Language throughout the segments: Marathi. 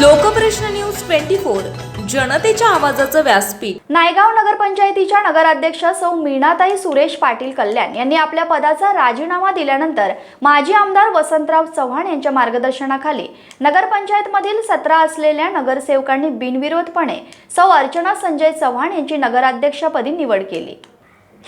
लोकप्रश्न न्यूज ट्वेंटी फोर जनतेच्या आवाजाचं व्यासपीठ. नायगाव नगरपंचायतीच्या नगराध्यक्ष सौ मीनाताई सुरेश पाटील कल्याण यांनी आपल्या पदाचा राजीनामा दिल्यानंतर माजी आमदार वसंतराव चव्हाण यांच्या मार्गदर्शनाखाली नगरपंचायतमधील सतरा असलेल्या नगरसेवकांनी बिनविरोधपणे सौ अर्चना संजय चव्हाण यांची नगराध्यक्षपदी निवड केली.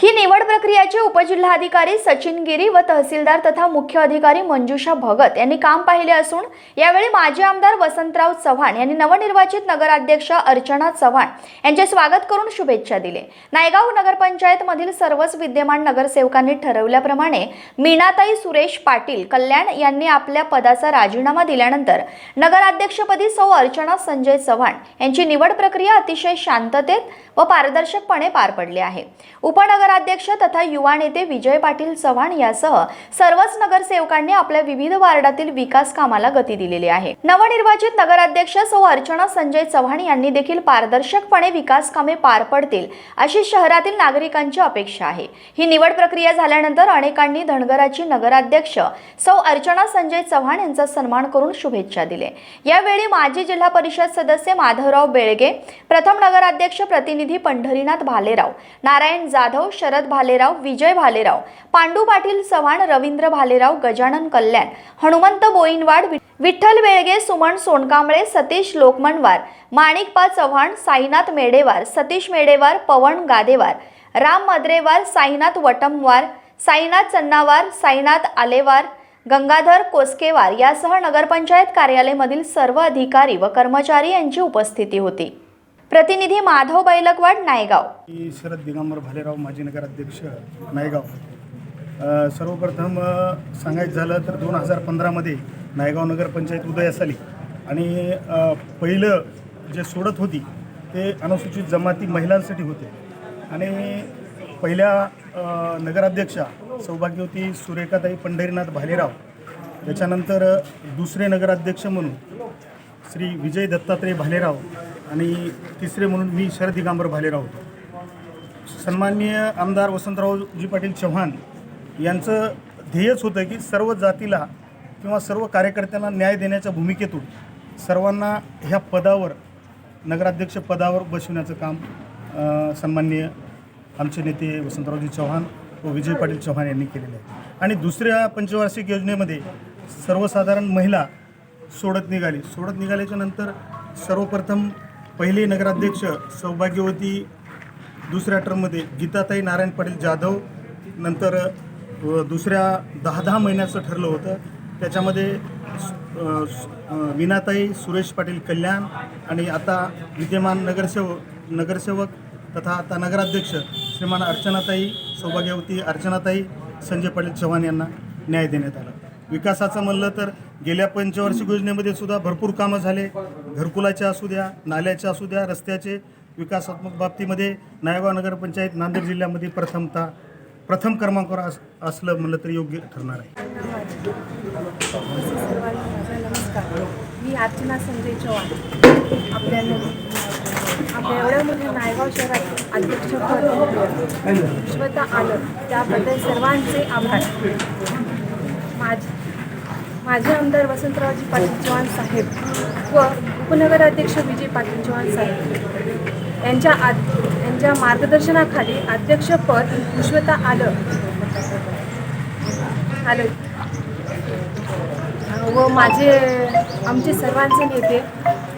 ही निवड प्रक्रियाचे उपजिल्हाधिकारी सचिन गिरी व तहसीलदार तथा मुख्य अधिकारी मंजुषा भगत यांनी काम पाहिले असून यावेळी माजी आमदार वसंतराव चव्हाण यांनी नवनिर्वाचित नगराध्यक्ष अर्चना चव्हाण यांचे स्वागत करून शुभेच्छा दिले. नायगाव नगरपंचायतमधील सर्वच विद्यमान नगरसेवकांनी ठरवल्याप्रमाणे मीनाताई सुरेश पाटील कल्याण यांनी आपल्या पदाचा राजीनामा दिल्यानंतर नगराध्यक्षपदी सौ अर्चना संजय चव्हाण यांची निवड प्रक्रिया अतिशय शांततेत व पारदर्शकपणे पार पडली आहे. उपनगर नगराध्यक्ष तथा युवा नेते विजय पाटील चव्हाण यासह सर्वच नगरसेवकांनी आपल्या विविध वार्डातील विकास कामाला गती दिलेली आहे. नवनिर्वाचित नगराध्यक्ष सौ अर्चना संजय चव्हाण यांनी देखील पारदर्शकपणे विकास कामे पार पडतील अशी शहरातील नागरिकांची अपेक्षा आहे. ही निवड प्रक्रिया झाल्यानंतर अनेकांनी धनगराची नगराध्यक्ष सौ अर्चना संजय चव्हाण यांचा सन्मान करून शुभेच्छा दिले यावेळी माजी जिल्हा परिषद सदस्य माधवराव बेळगे प्रथम नगराध्यक्ष प्रतिनिधी पंढरीनाथ भालेराव नारायण जाधव शरद भालेराव विजय भालेराव पांडू पाटील चव्हाण रवींद्र भालेराव गजानन कल्याण हनुमंत बोईनवाड विठ्ठल बेळगे सुमन सोनकांबळे सतीश लोकमनवार माणिकपा चव्हाण साईनाथ मेडेवार सतीश मेडेवार पवन गादेवार राम मद्रेवार साईनाथ वटमवार साईनाथ चन्नावार साईनाथ आलेवार गंगाधर कोसकेवार यासह नगरपंचायत कार्यालयामधील सर्व अधिकारी व कर्मचारी यांची उपस्थिती होती. प्रतिनिधी माधव बैलकवाड नायगाव. मी शरद दिगंबर भालेराव माजी नगराध्यक्ष नायगाव. सर्वप्रथम सांगायचं झालं तर दोन हजार पंधरामध्ये नायगाव नगरपंचायत उदयास आली. आणि पहिलं जे सोडत होती ते अनुसूचित जमाती महिलांसाठी होते. आणि पहिल्या नगराध्यक्षा सौभाग्यवती सुरेखाताई पंढरीनाथ भालेराव त्याच्यानंतर दुसरे नगराध्यक्ष म्हणून श्री विजय दत्तात्रय भालेराव आणि तिसरे म्हणून मी शरद दिगांबर भालेराव होतो. सन्माननीय आमदार वसंतरावजी पाटील चव्हाण यांचं ध्येयच होतं की सर्व जातीला किंवा सर्व कार्यकर्त्यांना न्याय देण्याच्या भूमिकेतून सर्वांना ह्या पदावर नगराध्यक्ष पदावर बसविण्याचं काम सन्माननीय आमचे नेते वसंतरावजी चव्हाण व विजय पाटील चव्हाण यांनी केलेलं आहे. आणि दुसऱ्या पंचवार्षिक योजनेमध्ये सर्वसाधारण महिला सोडत निघाली. सोडत निघाल्याच्या नंतर सर्वप्रथम पहिले नगराध्यक्ष सौभाग्यवती दुसऱ्या टर्ममध्ये गीताताई नारायण पाटील जाधव. नंतर दुसऱ्या दहा दहा महिन्याचं ठरलं होतं. त्याच्यामध्ये विनाताई वीणाताई सुरेश पाटील कल्याण आणि आता विद्यमान नगरसेवक नगरसेवक तथा आता नगराध्यक्ष श्रीमान अर्चनाताई सौभाग्यवती अर्चनाताई संजय पाटील चव्हाण यांना न्याय देण्यात आला. विकासाचं म्हणलं तर गेल्या पंचवार्षिक योजनेमध्ये सुद्धा भरपूर कामं झाले. घरकुलाचे असू द्या नाल्याचे असू द्या रस्त्याचे विकासात्मक बाबतीमध्ये नायगाव नगरपंचायत नांदेड जिल्ह्यामध्ये प्रथमता प्रथम क्रमांकावर अस असलं म्हणलं तरी योग्य ठरणार आहे. मी अर्चना संजय चव्हाण. आपल्या आपल्या एवढ्या मोठ्या नायगाव शहरात अध्यक्षपद विश्वता आलं. त्याबद्दल सर्वांचे आभार. माझ माझे आमदार वसंतरावजी पाटील चव्हाण साहेब व उपनगराध्यक्ष विजय पाटील चव्हाण साहेब. यांच्या आद यांच्या मार्गदर्शनाखाली अध्यक्षपद विश्वता आलं. आलं. व माझे आमचे सर्वांचे नेते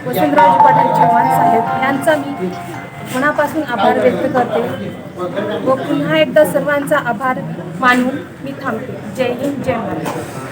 वसंतरावजी पाटील चव्हाण साहेब यांचा मी मनापासून आभार व्यक्त करते व पुन्हा एकदा सर्वांचा आभार मानून मी थांबते. जय हिंद जय Maharashtra.